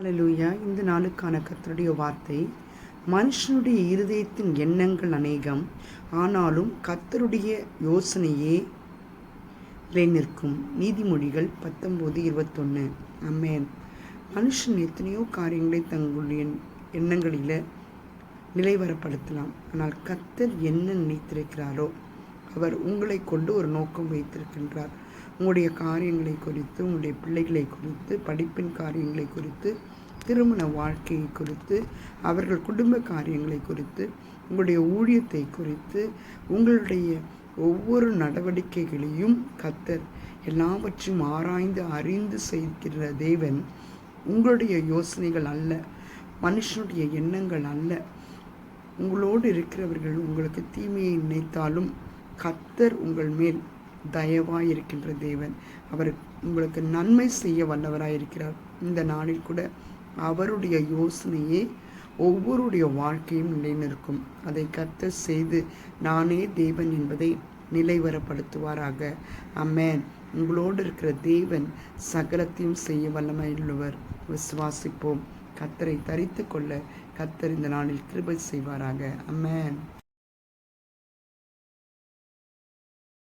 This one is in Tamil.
அலலூயா இந்த நாளுக்கான கத்தருடைய வார்த்தை மனுஷனுடைய இருதயத்தின் எண்ணங்கள் அநேகம் ஆனாலும் கத்தருடைய யோசனையே நிலைநிற்கும். நீதிமொழிகள் பத்தொம்போது இருபத்தொன்று அம்மேன் மனுஷன் எத்தனையோ காரியங்களை தங்களுடைய எண்ணங்களில் நிலைவரப்படுத்தலாம். ஆனால் கத்தர் என்ன நினைத்திருக்கிறாரோ அவர் உங்களை கொண்டு ஒரு நோக்கம் வைத்திருக்கின்றார். உங்களுடைய காரியங்களை குறித்து உங்களுடைய பிள்ளைகளை குறித்து படிப்பின் காரியங்களை குறித்து திருமண வாழ்க்கையை குறித்து அவர்கள் குடும்ப காரியங்களை குறித்து உங்களுடைய ஊழியத்தை குறித்து உங்களுடைய ஒவ்வொரு நடவடிக்கைகளையும் கத்தர் எல்லாவற்றையும் ஆராய்ந்து அறிந்து செய்கிற தேவன் உங்களுடைய யோசனைகள் அல்ல மனுஷனுடைய எண்ணங்கள் அல்ல. உங்களோடு இருக்கிறவர்கள் உங்களுக்கு தீமையை நினைத்தாலும் கத்தர் உங்கள் மேல் தயவாய் இருக்கின்ற தேவன். அவர் உங்களுக்கு நன்மை செய்ய வல்லவராய் இருக்கிறார் இந்த நாளில் கூட அவருடைய யோசனையே ஒவ்வொருடைய வாழ்க்கையும் நிலைநிற்கும். அதை கத்தர் செய்து நானே தேவன் என்பதை நிலைவரப்படுத்துவாராக. அம்மேன் உங்களோடு இருக்கிற தேவன் சகலத்தையும் செய்ய வல்லமையுள்ளவர். விசுவாசிப்போம். கத்தரை தரித்து கொள்ள கத்தர் இந்த நாளில் கிருபை செய்வாராக. அம்மேன்